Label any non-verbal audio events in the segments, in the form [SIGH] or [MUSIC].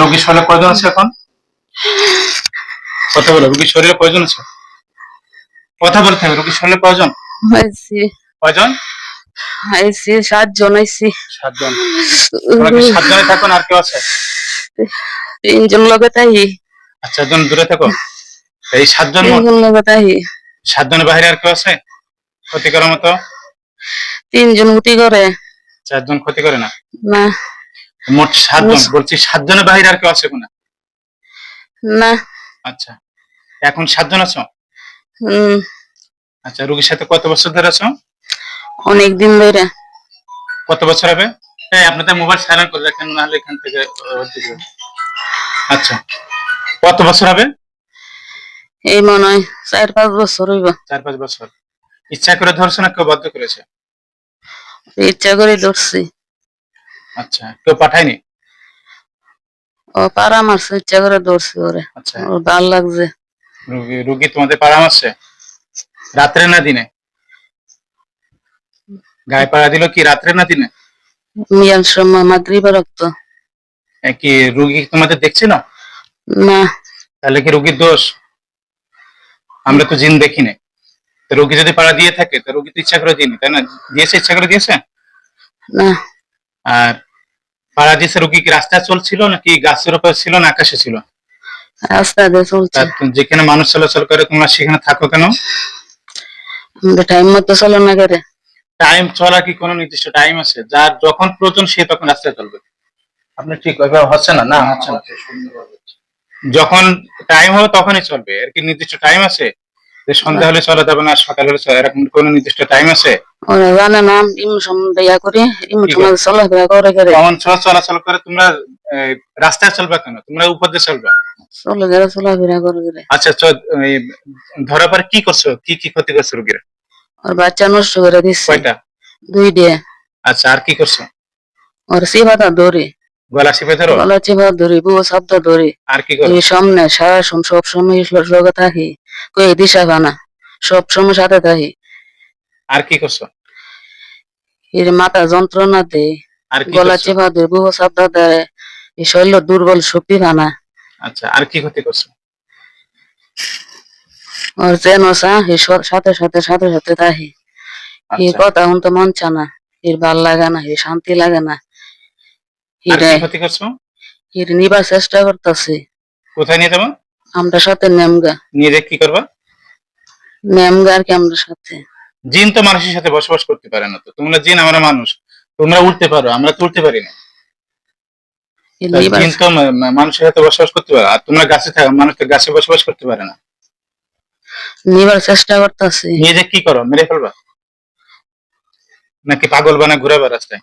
রোগীর শরীরে আছে এখন? কথা বলো রোগীর শরীরে আছে? কথা বলতে হবে রোগীর শরীরে কয়জন? আইসি কয়জন? আইসি সাতজন আইসি সাতজন। তোমরা কি সাতজনে থাকো আর কেউ আছে? তিনজন তাই আচ্ছা দূরে থাকো। এই সাতজন তিনজন তাই সাতজনের বাইরে আর কেউ আছে? ক্ষতি করার মতো? তিনজন করে। চারজন ক্ষতি করে না? না। মোট সাতজন বলছি সাতজনের বাইরে আর কেউ আছে কোনা? না। আচ্ছা। এখন সাতজন আছো? হম আচ্ছা রোগীর সাথে কত বছর ধরে আছো? অনেক দিন ধরে। কত বছর হবে? হ্যাঁ আপনাদের মোবাইল সাইলেন্ট করে রাখেন নাহলে এখান থেকে? আচ্ছা। কত বছর হবে? এই মনে হয় চার পাঁচ বছর হইব। চার পাঁচ বছর। ইচ্ছা করে ধরছো না কেউ বাধ্য করেছে? ইচ্ছা করে ধরছি। আচ্ছা কেউ পাঠায়নি? ও মারছে ইচ্ছা করে ধরছি ওরে। আচ্ছা। ওর ভালো লাগছে। রুগী রুগী তোমাদের পাড়া মারছে রাত্রে না দিনে? গায়ে পাড়া দিল কি রাত্রে না দিনে? মিয়ান সময় মাগরিবা রক্ত। কি রুগী তোমাদের দেখছে না? না। তাহলে কি রুগীর দোষ? আমরা তো জিন দেখি না রুগী যদি পাড়া দিয়ে থাকে তো রুগী তো ইচ্ছা করে দিইনি তাই না? দিয়েছে ইচ্ছা করে দিয়েছে? না। আর দিয়েছে রুগী কি রাস্তায় চলছিল নাকি গাছের উপর ছিল না আকাশে ছিল? রাস্তা দিয়ে চলছে যেখানে মানুষ চলাচল করে তোমরা সেখানে থাকো কেন? আমাদের টাইম মতো চলো না করে। টাইম চলা কি কোনো নির্দিষ্ট টাইম আছে? যার যখন প্রয়োজন সে তখন রাস্তায় চলবে। আপনি ঠিক ওইভাবে হচ্ছে না? না হচ্ছে না। যখন টাইম হবে তখনই চলবে। আর কি নির্দিষ্ট টাইম আছে? যে সন্ধ্যা হলে চলা যাবে না সকাল হলে এরকম কোনো নির্দিষ্ট টাইম আছে? ওরা জানে না ইম ইয়া করে ইম কি চলাফেরা করে করে। কমন চলাচল করে তোমরা রাস্তায় চলবা কেন? তোমরা চলবা চলে গেলে চলাফেরা করে করে। আচ্ছা ধরা পরে কি করছ? কি কি ক্ষতি করছ রুগীর? ওর বাচ্চা নষ্ট করে দিচ্ছে কয়টা? দুই দিয়ে আচ্ছা আর কি করছ? ওর ধরে। গলা চিপে ধরো? গলা চিপা ধরি বউ শব্দ ধরি। আর কি করো? সামনে সারাক্ষণ সব সময় লগে থাকি। কই দিশা পানা সব সময় সাথে থাকি। আর কি করছ? এর মাথা যন্ত্রণা দেয় গলা চেপা দেয় বউ শব্দ দেয় এই শরীর দুর্বল শক্তি পানা আচ্ছা আর কি ক্ষতি করছ? ওর যেন সাথে সাথে সাথে সাথে থাকি। এই আচ্ছা। কথা শুনতে মন চা না। এর ভালো লাগে না এর শান্তি লাগে না। ক্ষতি করছ? এর নিবার চেষ্টা করতেছি। কোথায় নিয়ে যাব? আমরা সাথে নেমগা। নিয়ে কি করবা? নেমগা আর কি আমরা সাথে। জিন তো মানুষের সাথে বসবাস করতে পারে না তো। তোমরা জিন আমরা মানুষ। তোমরা উঠতে পারো আমরা তো উঠতে পারি না। জিন তো মানুষের সাথে বসবাস করতে পারে আর তোমরা গাছে থাকো মানুষ তো গাছে বসবাস করতে পারে না। নিবার চেষ্টা করতেছি। নিয়ে যে কি করো মেরে ফেলবা? নাকি পাগল বানা ঘুরাবা রাস্তায়?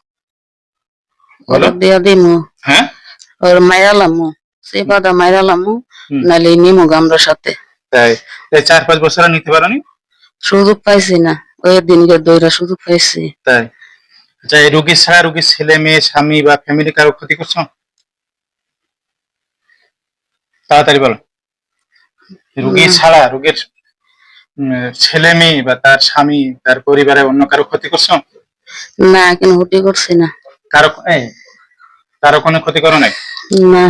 ওর দিয়া দিমু হ্যাঁ ওর চেপাটা মাইরালামু হুম। নালে নিমু আমরা সাথে তাই এই চার পাঁচ বছর নিতে পারোনি সুযোগ পাইছি না ওই দিনকে দইরা সুযোগ পাইছি তাই আচ্ছা এই রুগী ছাড়া রুগীর ছেলে মেয়ে স্বামী বা ফ্যামিলি কারও ক্ষতি করছ তাড়াতাড়ি বলো রুগী ছাড়া রুগীর ছেলে মেয়ে বা তার স্বামী তার পরিবারে অন্য কারও ক্ষতি করছ না কেন হুটি করছি না কারও এই কারও কোনো ক্ষতি করো নাই? না।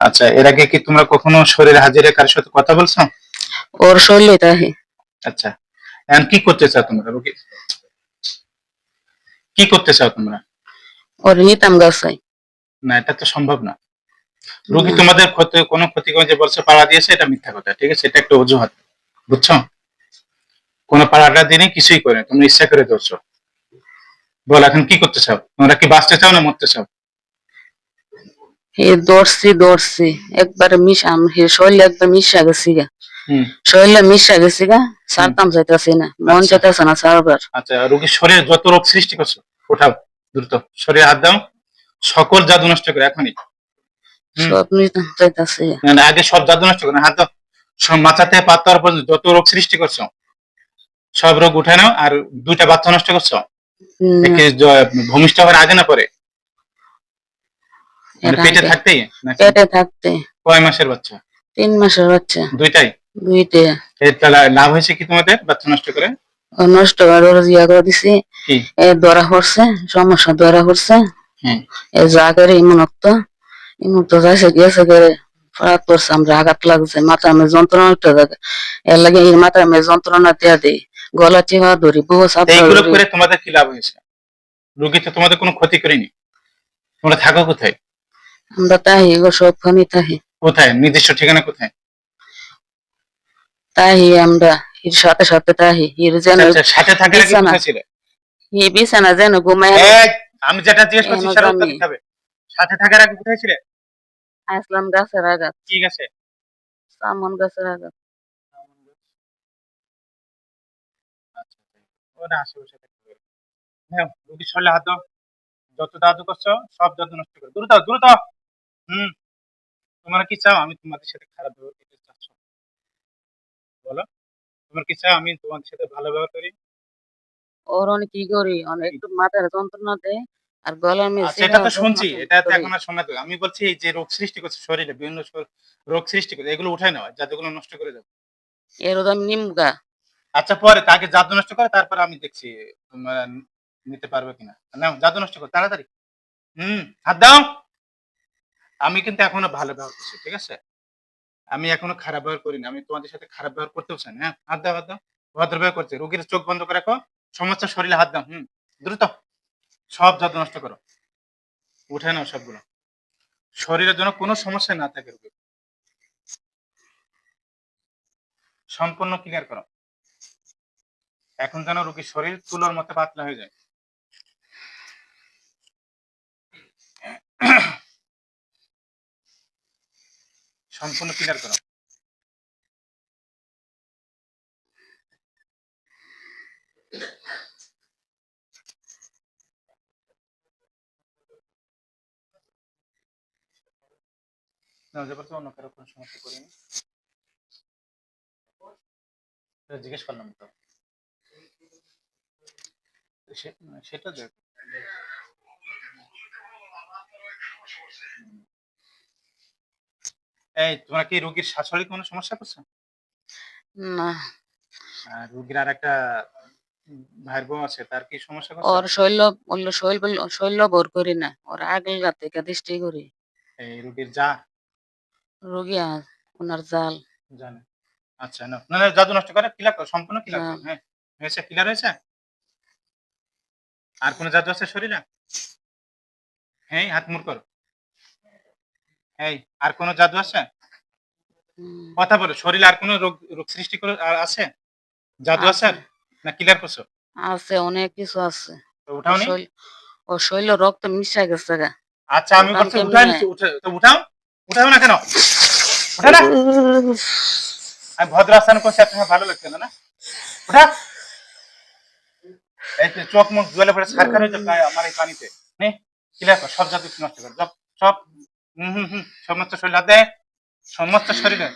আচ্ছা এর আগে কি তোমরা কখনো শরীরে হাজিরে কারোর সাথে কথা বলছো? ওর শরীরে তাহি আচ্ছা। এখন কি করতে চাও তোমরা রুগী? কি করতে চাও তোমরা? ওর নিতাম গাছাই না এটা তো সম্ভব না। রুগী তোমাদের ক্ষতি কোনো ক্ষতি করে যে বলছে পাড়া দিয়েছে এটা মিথ্যা কথা ঠিক আছে? এটা একটা অজুহাত বুঝছ? কোনো পাড়াটা দিনে কিছুই করে তোমরা ইচ্ছা করে ধরছো। বল এখন কি করতে চাও? তোমরা কি বাঁচতে চাও না মরতে চাও? এ দৌড়ছি দৌড়ছি একবার মিশা হে শরীরে একবার মিশা গেছি গা শরীরে মিশা গেছি গা সারতাম চাইতেছি না মন আচ্ছা। চাইতেছে না সারবার। আচ্ছা রুগীর শরীরে যত রোগ সৃষ্টি করছ ওঠাও দ্রুত। শরীরে হাত দাও সকল জাদু নষ্ট করে এখনই সব চাইতেছি না, আগে সব জাদু নষ্ট করে হাত দাও। সব মাথা থেকে পাত পাওয়ার পর্যন্ত যত রোগ সৃষ্টি করছ সব রোগ উঠে নাও আর দুইটা বাচ্চা নষ্ট করছ ভূমিষ্ঠ হওয়ার আগে না পরে পেটে থাকতেই পেটে থাকতে। কয় মাসের বাচ্চা? তিন মাসের বাচ্চা। দুইটাই? দুইটে। এটা লাভ হয়েছে কি তোমাদের বাচ্চা নষ্ট করে? নষ্ট করে ইয়া করে দিছি এ ধরা পড়ছে সমস্যা ধরা পড়ছে। হ্যাঁ। এই জায়গার ইমুনত ইমুনত যাইছে গেছে গেলে ফরাত করছে আমরা আঘাত লাগছে মাথা মে যন্ত্রণা উঠে থাকে। এর লাগে এই মাথা মে যন্ত্রণা দিয়া দেই। গলা চিপা ধরি সাপটা এইগুলো করে তোমাদের কি লাভ হয়েছে? রোগী তো তোমাদের কোনো ক্ষতি করেনি। তোমরা থাকো কোথায়? আমরা তাহি গো সবখানি তাহি। কোথায়? নির্দিষ্ট ঠিকানা কোথায়? তাহি আমরা এর সাথে সাথে তাহি এর যেন আচ্ছা সাথে আগে বিছানা। কোথায় ছিলে? ই বিছানা যেন ঘুমায় আমি যেটা জিজ্ঞেস করছি দিতে হবে। সাথে থাকার আগে কোথায় ছিলে? আসলাম গাছের আঘাত। ঠিক আছে সামন গাছের ওরা আশেপাশে থাকতে হ্যাঁ রোগী শরীরে হাত যত দাদু করছ সব দাদু নষ্ট করে। দূর দাও দূর দাও হুম। তোমরা কি চাও আমি তোমাদের সাথে খারাপ ব্যবহার করতে চাচ্ছ? বলো। তোমরা কি চাও আমি তোমাদের সাথে ভালো ব্যবহার করি? ওর অনেক কি করি অনেক একটু মাথার যন্ত্রণা দেয় আর গলার মেয়ে এটা তো শুনছি এটা তো এখন আর শোনা তো আমি বলছি এই যে রোগ সৃষ্টি করছে শরীরে বিভিন্ন রোগ সৃষ্টি করে এগুলো উঠায় নেওয়া জাদুগুলো নষ্ট করে দেবো এর দাম নিমগা আচ্ছা পরে তাকে জাদু নষ্ট করে তারপর আমি দেখছি তোমরা নিতে পারবে কিনা। না জাদু নষ্ট কর তাড়াতাড়ি। হুম হাত দাও। আমি কিন্তু এখনও ভালো ব্যবহার করছি, ঠিক আছে? আমি এখনও খারাপ ব্যবহার করিনি। আমি তোমাদের সাথে খারাপ ব্যবহার করতেও চাই না হ্যাঁ? হাত দাও হাত দাও। ভদ্র ব্যবহার করছে। রোগীর চোখ বন্ধ করে রাখো। সমস্ত শরীরে হাত দাও, হুম? দ্রুত। সব জাদু নষ্ট করো। উঠে নাও সবগুলো। শরীরের জন্য কোনো সমস্যা না থাকে রোগীর। সম্পূর্ণ ক্লিয়ার করো। এখন যেন রোগীর শরীর তুলোর মতো পাতলা হয়ে যায়। সম্পূর্ণ ক্লিয়ার করো। অন্য কারও কোনো সমস্যা করিনি। জিজ্ঞেস করলাম তো। সেটা দেখ। এই তোমরা কি রোগীর শাশুড়ি কোনো সমস্যা করছ? না। আর রোগীর আর একটা ভাইয়ের বউ আছে তার কি সমস্যা করছে? ওর শৈল ওর শৈল শৈল ভর করি না ওর আগে রাত দৃষ্টি করি। এই রোগীর যা? রোগী আর ওনার জাল। জানে। আচ্ছা না না জাদু নষ্ট করে করো সম্পূর্ণ ক্লিয়ার করো হ্যাঁ। হ্যাঁ হয়েছে ক্লিয়ার হয়েছে? আর কোনো জাদু আছে শরীরে? হ্যাঁ হাত মুড় করো। এই আর কোনো জাদু আছে? কথা বলো শরীরে আর কোনো রোগ রোগ সৃষ্টি করে আর আছে? জাদু আছে আর? না ক্লিয়ার করছ আছে অনেক কিছু আছে। তো উঠাও নি। শৈল ও শৈল রক্ত মিশা গেছে গা। আচ্ছা আমি কেমনে? উঠাই নিচ্ছি উঠে তো উঠাও। উঠাও না কেন? উঠা না। আমি ভদ্র আস্থান করছি আপনার ভালো লাগছে না না? উঠা। এই তো চোখ মুখ জলে পড়ে সারখার হয়েছে প্রায় আমার এই পানিতে। নে ক্লিয়ার কর সব জাদু নষ্ট কর সব সমস্ত সমস্ত শরীরে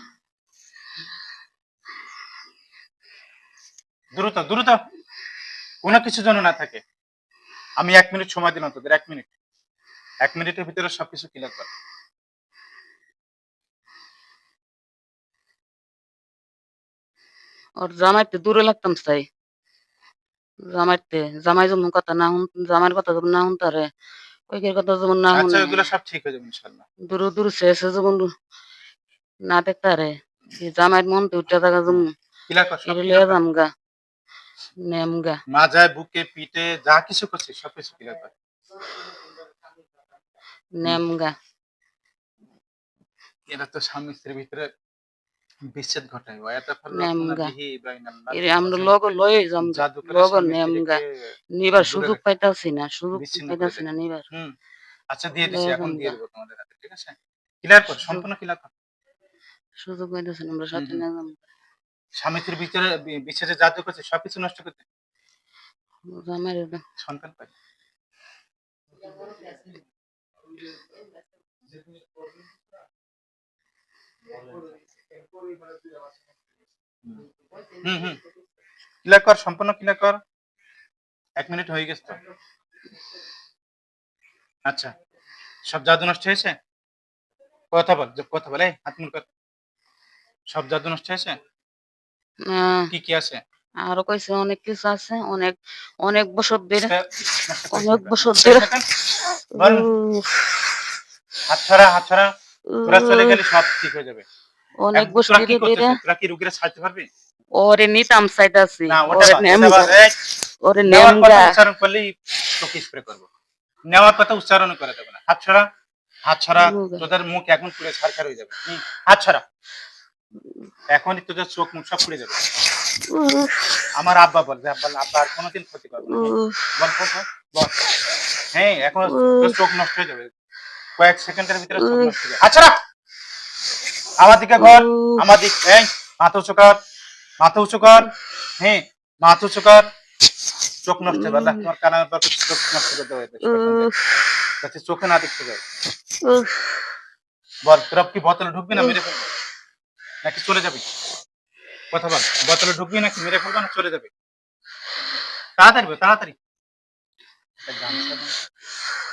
দ্রুত দ্রুত। কোনো কিছু না থাকে। আমি এক মিনিট সময় দিলাম তোদের, এক মিনিট। এক মিনিটের ভিতরে সবকিছু ক্লিয়ার কর। ওর জামাইতে দূরে লাগতাম তাই জামাইতে, জামাই যেমন কথা না জামাইয়ের কথা যেমন না শুনতারে কইকের কথা যেমন না আচ্ছা ওগুলো সব ঠিক হয়ে যাবে ইনশাল্লাহ দূর দূর শেষে যেমন না দেখতারে এই জামাইয়ের মন তো উঠে থাকা যেমন সব এটা লিয়ে যাম গা। নেম গা। মাজায় বুকে পিঠে যা কিছু করছিস সবকিছু ক্লিয়ার কর নেম গা। এরা তো স্বামী স্ত্রীর ভিতরে বিচ্ছেদ ঘটায়। নেমগা। এর আমরা লগ লই যাম গা জাদু করে লগ স্বামী নেম গা স্ত্রীকে- নিবার সুযোগ পাইতাছি না সুযোগ পাইতাছি না নিবার। হুম। আচ্ছা দিয়ে দিছি এখন দিয়ে। দেবো তোমাদের হাতে ঠিক আছে? ক্লিয়ার কর সম্পূর্ণ ক্লিয়ার কর। সুযোগ পাইতাছি আমরা সাথে না যাম স্বামী স্ত্রীর ভিতরে বিচ্ছেদে জাদু করছে সবকিছু নষ্ট করতে সন্তান পাই হুম হুম। ক্লিয়ার কর সম্পূর্ণ ক্লিয়ার কর। এক মিনিট হয়ে গেছে তো। আচ্ছা সব জাদু নষ্ট হয়েছে? কথা বল কথা বলে হাত মুখ কর সব জাদু নষ্ট হয়েছে? কি কি আছে? আরও কইছে অনেক কিছু আছে অনেক অনেক বছর ধরে অনেক বছর ধরে। হাত ছড়া হাত ছড়া তোরা চলে গেলে সব ঠিক হয়ে যাবে। অনেক তোরা কি রুগীরা ছাড়তে পারবি? ওরে নিতাম ওরে নেমগা উচ্চারণ করলেই তোকে স্প্রে করব। নেওয়ার কথা উচ্চারণ করে দেবে না। হাত ছড়া হাত ছড়া তোদের মুখ এখন পুরো হয়ে যাবে। হাত ছড়া। এখনই তোদের চোখ মুখ সব পুড়ে যাবে। আমার আব্বা বলবে আব্বা আব্বা আর কোনোদিন ক্ষতি করবে না। বল বল, হ্যাঁ এখন চোখ নষ্ট হয়ে যাবে। কয়েক সেকেন্ডের ভিতরে চোখ নষ্ট হয়ে যাবে। আচ্ছা। আমার দিকে ঘর আমার দিক এই মাথা উঁচু কর মাথা উঁচু কর হ্যাঁ মাথা উঁচু কর চোখ নষ্ট হবে আল্লাহ তোমার কানের পর চোখ নষ্ট করে দেবে যাতে চোখে না দেখতে উফ, বল তোরা কি বোতলে ঢুকবি না মেরে ফেলবি? নাকি চলে যাবি? কথা বল বোতলে ঢুকবি নাকি মেরে ফেলব না চলে যাবে? তাড়াতাড়ি বল তাড়াতাড়ি।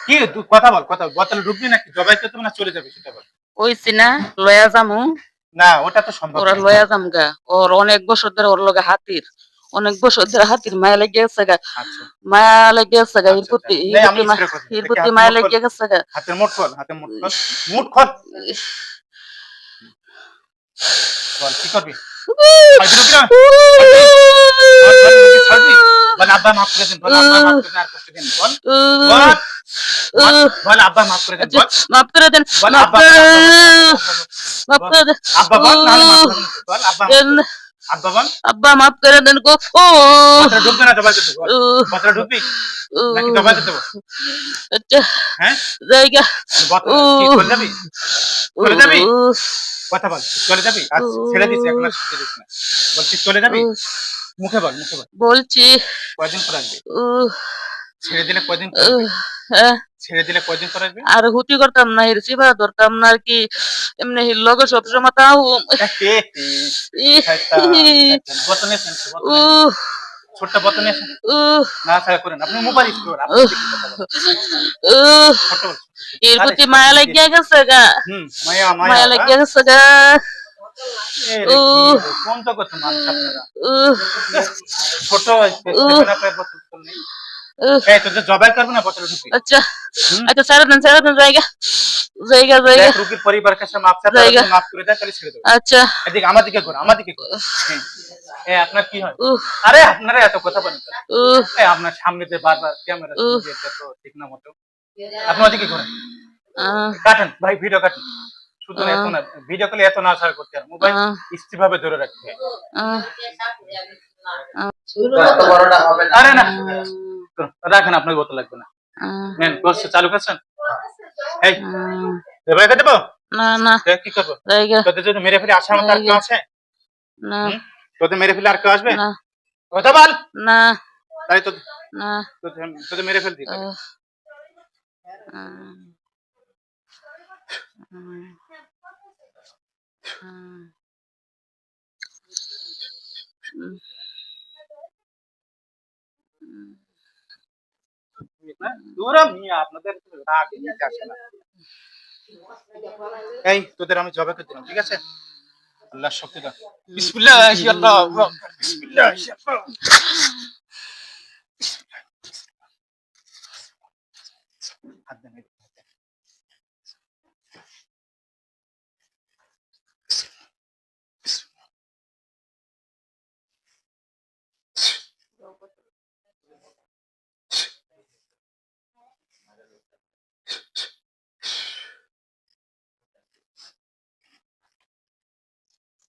কি কথা বল কথা বল বোতলে ঢুকবি নাকি জবাই করতে না চলে যাবে সেটা বল। কইছি না লয়া যামু না ওটা তো সম্ভব ওরা লয়া যামগা ওর অনেক বছর ধরে ওর লগে হাতির অনেক বছর ধরে হাতির মায়া লেগে গেছে গা আচ্ছা মায়া লেগে গেছে গা আচ্ছা, আচ্ছা। হাতের মায়া লেগে গেছে গা হাতের মুঠ খোল হাতের মুঠ খোল মুঠ খোল বল কি করবি ছাড়বি রুগী না? বল, বল, রুগী ছাড়বি? বল আব্বা মাফ করে দিন বল আব্বা মাফ করে দিন আর কষ্ট দিন বল বল বল, আব্বা মাফ করে দিন মাফ করে দেন মাফ করে মাফ করে দেন আব্বা বল নাহলে মাফ করে দিন। বল আব্বা মাফ করে দিন। আব্বা বল আব্বা মাফ করে দেন গো ও বাচ্চারা ঢুকবে না জবাই করতে বল বাচ্চারা নাকি জবাই করতে আচ্ছা হ্যাঁ জায়গা বাচ্চারা কি চলে যাবি যাবি কথা বল চলে যাবি আর ছেড়ে দিস এখন আর ছেড়ে দিস না বলছি চলে যাবি মুখে বল মুখে বল বলছি কয়দিন পর আসবি ছেড়ে দিলে কয়দিন পর হ্যাঁ ছেড়ে দিলে কয়দিন পর আসবি? আর হুতি করতাম না সিবা ধরতাম না আর কি। এমনি হির লগে তাও [LAUGHS] নিয়ে আসেন। উহ, ছোট্ট উহ, না ছাড়া করেন। আপনি মোবাইল এর প্রতি মায়া লাগিয়া গেছে গা। মায়া মায়া লাগিয়া গেছে গা। কোন তো কথা আপনারা। ছোট তো এই তোদের জবাই করবে না বোতলে আচ্ছা আচ্ছা। ছেড়ে দেন ছেড়ে দেন জায়গা। জায়গা জায়গা। দেখ, পরিবার কাছে মাপ চাপ জায়গা। মাফ করে দেয় তাহলে ছেড়ে দেবো। আচ্ছা। এদিকে আমার দিকে ঘোর আমার দিকে এ আপনার কি হয়? আরে আপনারা এত কথা বলেন এ, আপনার সামনে যে বারবার ক্যামেরা উহ। তো ঠিক না মতো আপনি ওদিকে ঘোরেন। কাটেন ভাই ভিডিও কাটেন। শুধু। এত না ভিডিও করলে এত না ছাড় করতে মোবাইল স্থির ভাবে ধরে রাখতে। আরে না। তো, রাখেন আপনার বোতল লাগবে না। নেন কোর্স চালু করছেন? এই দেবো? না না। কি করব? তোদের যদি মেরে ফেলে আসার মতো আর কেউ আছে? না। তোদের মেরে ফেলে আর কেউ আসবে? না। কথা বল। না। তাই তো না। তোদের- মেরে আহ, দূরা মিয়া, আপনাদের রাগ না। এই, তোদের আমি জবে করে দিলাম, ঠিক আছে? আল্লাহ শক্তি দাও। বিসমিল্লাহ হাত দেন, হাত দেন।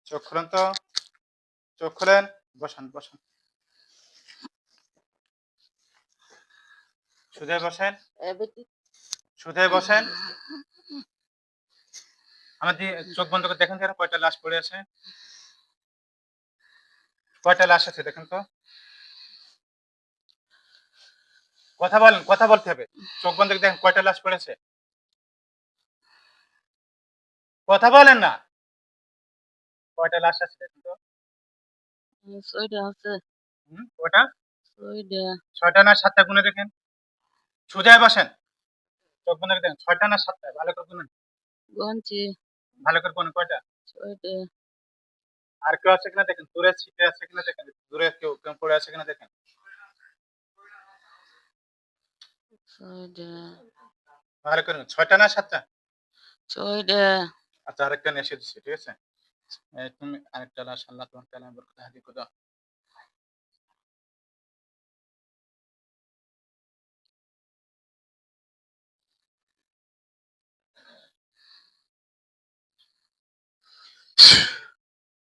চোখ খুলেন তো। চোখ খুলেন। বসান বসান। সুদে বসেন। এ বসেন। আমার চোখ বন্ধ করে দেখেন কয়টা লাশ পড়ে আছে। কয়টা লাশ আছে দেখেন তো। কথা বলেন, কথা বলতে হবে। চোখ বন্ধ করে দেখেন কয়টা লাশ পড়েছে কথা বলেন না। কয়টা লাশ আছে দেখেন তো? ছয়টা আছে। হুম ওটা ছয়টা। ছয়টা না সাতটা? গুনে দেখেন। সোজায় বসেন। চোখ বন্ধ দেখেন। ছয়টা না সাতটা? ভালো করে গুনেন। গঞ্চি ভালো করে গুনেন। কয়টা? ছয়টা। আর কেউ আছে কিনা দেখেন? দূরে ছিটে আছে কিনা দেখেন? দূরে কেউ কেউ পড়ে আছে কিনা দেখেন? ভালো করে ছয়টা না সাতটা? ছয়টা। আচ্ছা আরেকটা নিয়ে এসে দিচ্ছি ঠিক আছে? তুমি আরেকটা লাশ আল্লাহ তোমার কালাম বরকত হাদি করে দাও।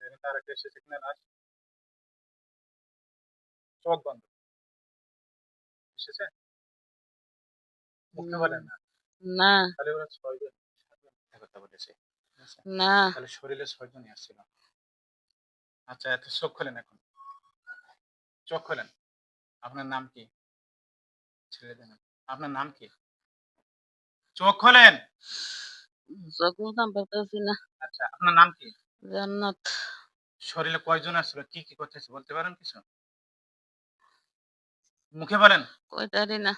আরেকটা লাশ চোখ বন্ধ। এসেছে? না। না। তাহলে ওরা কথা বলেছে? না। তাহলে শরীরে ছয়জনই আসছিল। আচ্ছা এত চোখ খোলেন এখন। চোখ খোলেন। আপনার নাম কি? ছেড়ে দেন আপনার নাম কি? চোখ খোলেন! চোখ পারতেছি না। আচ্ছা আপনার নাম কি? জান্নাত। শরীরে কয়জন আসছিল? কি কি করতেছে? বলতে পারেন কিছু? মুখে বলেন। কয়টারি না।